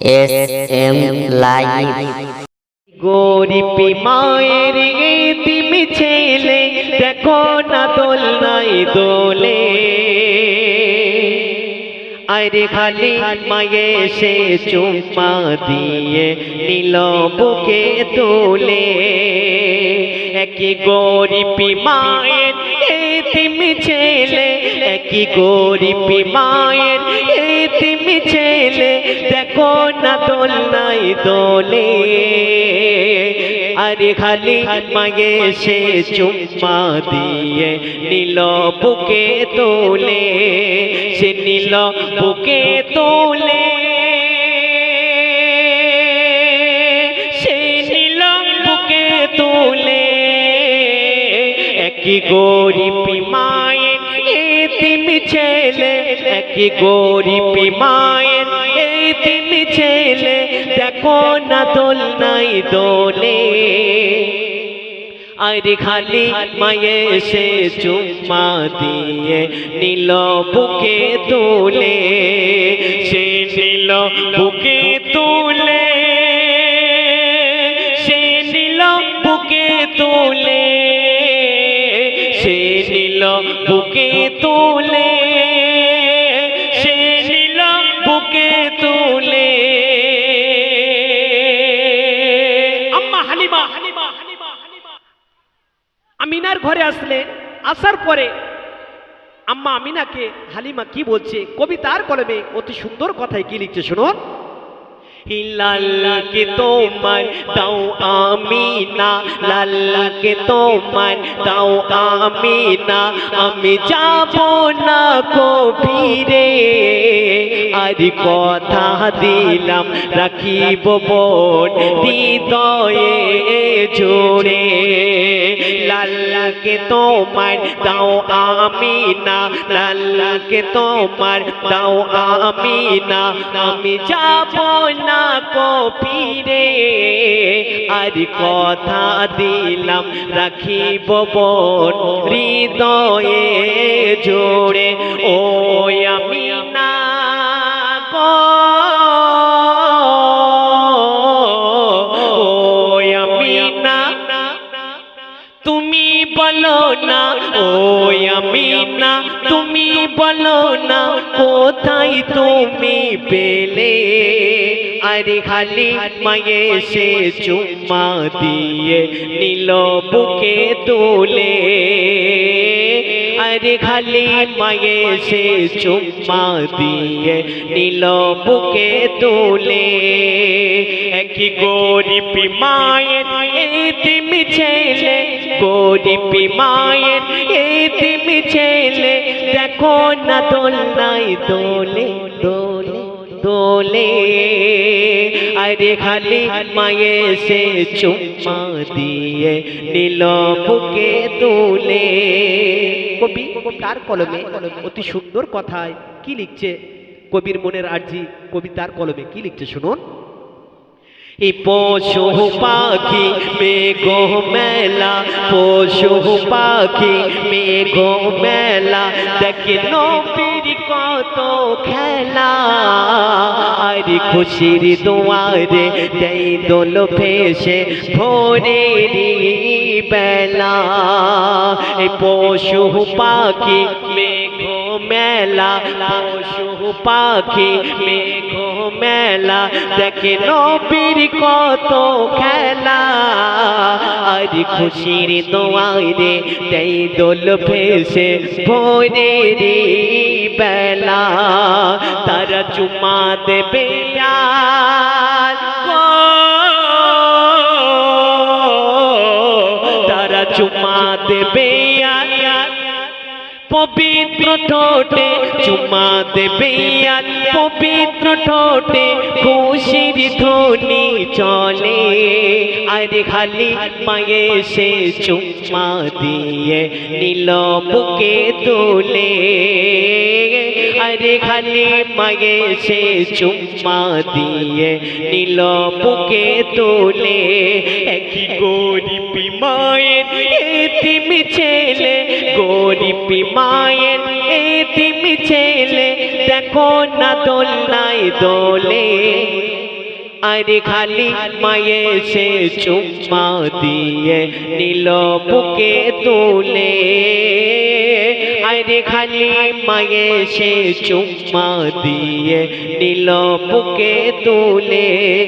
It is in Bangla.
এস এম লাইভ গরিবি মায়ের তুমি ছেলে দেখো না দোল নাই দোলে। আরে খালি মায়ে সে চুম্মা দিয়ে নীল বুকে তোলে। একই গরিবি মায়ের তুমি ছেলে একই গরিবি মায়ের দেখো না দোল। আরে খালি মাগে সে চুম্মা দিয়ে নীল বুকে তোলে। সে নীল বুকে তোলে। সে নীল বুকে তোলে। একই গরিবি মায়ের তুমি ছেলে, একই গরিবি মায়ের তুমি ছেলে, দেখো না দোল নাই দোলে। আরে খালি মায়ে সে চুম্মা দিয়ে নীল বুকে তোলে। সে নীল বুকে তোলে। সে নীল বুকে তোলে। সে নীল বুকে তোলে। হালিমা আমিনার ঘরে আসলে, আসার পরে আম্মা আমিনাকে হালিমা কি বলছে? কবিতার কলমে অতি সুন্দর কথায় কি লিখছে শুনুন। লাল্লাকে তোমার দাও আমি না লাল্লাকে তোমার দাও আমি না আমি যাব না কবিরে আর কথা দিলাম, রাখিব বোন হৃদয়ে জোরে। লাল্লাকে তোমার দাও আমি না লাল্লাকে তোমার দাও আমি না আমি যাব না কপিরে। আর কথা দিলাম, রাখিব বোন হৃদয়ে জোড়ে না না। তুমি না ও আমি না। তুমি বলো না, কোথায় তুমি পেলে? আরে খালি মায়ে সে চুম্মা দিয়ে নীল বুকে তোলে। আরে খালি মায়ে সে চুম্মা দিয়ে নীল বুকে তোলে। একই গরিবি মায়ের এই ছেলে, গরিবি মায়ের এই তুমি ছেলে, দেখো না দোল নাই দোলে দোলে। দোলে। আরে খালি মায়ে সে চুম্মা দিয়ে নীল বুকে তোলে কবি, তার কলমে অতি সুন্দর কথায় কি লিখছে? কবির মনের আর্জি কবি তার কলমে কি লিখছে শুনুন। এই পশু পাখি মেঘ মেলা, পশু পাখি মেঘ মেলা। দেখে নবীর কত খেলা, আর খুশির দুয়ারে দেই দোল ফেসে ভোরেরই বেলা। এই পশু পাখি মেঘ মেলা পশু পাখি মেঘ মেলা। দেখে নবীর কত খেলা। আর খুশির দোয়ারে দেই দোল ফেসে ভোরেরই বেলা। তারা চুমা দেবে তারা চুমা দেবে পবিত্র ঠোঁটে চুমা দেবে আর পবিত্র ঠোঁটে খুশির ধ্বনি চলে। আরে খালি মায়ে সে চুম্মা দিয়ে নীল বুকে তোলে। আরে খালি মায়ে সে চুম্মা দিয়ে নীল বুকে তোলে। একই গরিবি মায়ের এতিমি ছেলে গরিবি মায়ের এতিমি ছেলে, দেখো না দোল নাই দোলে। আরে খালি মায়ে সে চুম্মা দিয়ে নীল বুকে তুলে। আরে খালি মায়ে সে চুম্মা দিয়ে নীল বুকে তুলে।